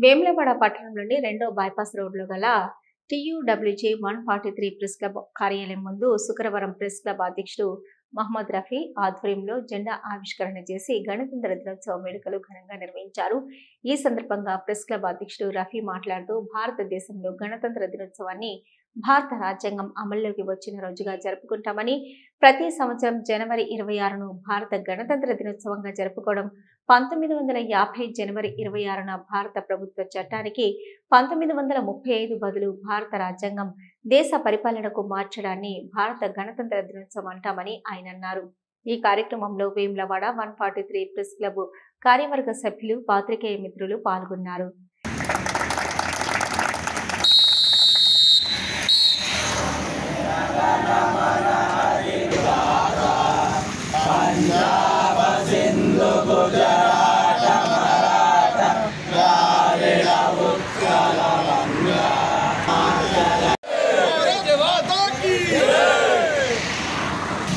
వేములవాడ పట్టణంలోని రెండో బైపాస్ రోడ్లో గల TUWJ one forty three press club కార్యాలయం ముందు శుక్రవారం ప్రెస్ క్లబ్ అధ్యక్షుడు మహమ్మద్ రఫీ ఆధ్వర్యంలో జెండా ఆవిష్కరణ చేసి గణతంత్ర దినోత్సవ వేడుకలు ఘనంగా నిర్వహించారు. ఈ సందర్భంగా ప్రెస్ క్లబ్ అధ్యక్షుడు రఫీ మాట్లాడుతూ భారతదేశంలో గణతంత్ర దినోత్సవాన్ని భారత రాజ్యాంగం అమల్లోకి వచ్చిన రోజుగా జరుపుకుంటామని ప్రతి సంవత్సరం జనవరి ఇరవై ఆరును భారత గణతంత్ర దినోత్సవంగా జరుపుకోవడం పంతొమ్మిది వందల యాభై జనవరి ఇరవై ఆరున భారత ప్రభుత్వ చట్టానికి పంతొమ్మిది వందల ముప్పై ఐదు బదులు భారత రాజ్యాంగం దేశ పరిపాలనకు మార్చడాన్ని భారత గణతంత్ర దినోత్సవం అంటామని ఆయన అన్నారు. ఈ కార్యక్రమంలో Vemulawada one forty three press club కార్యవర్గ సభ్యులు పాత్రికేయ మిత్రులు పాల్గొన్నారు.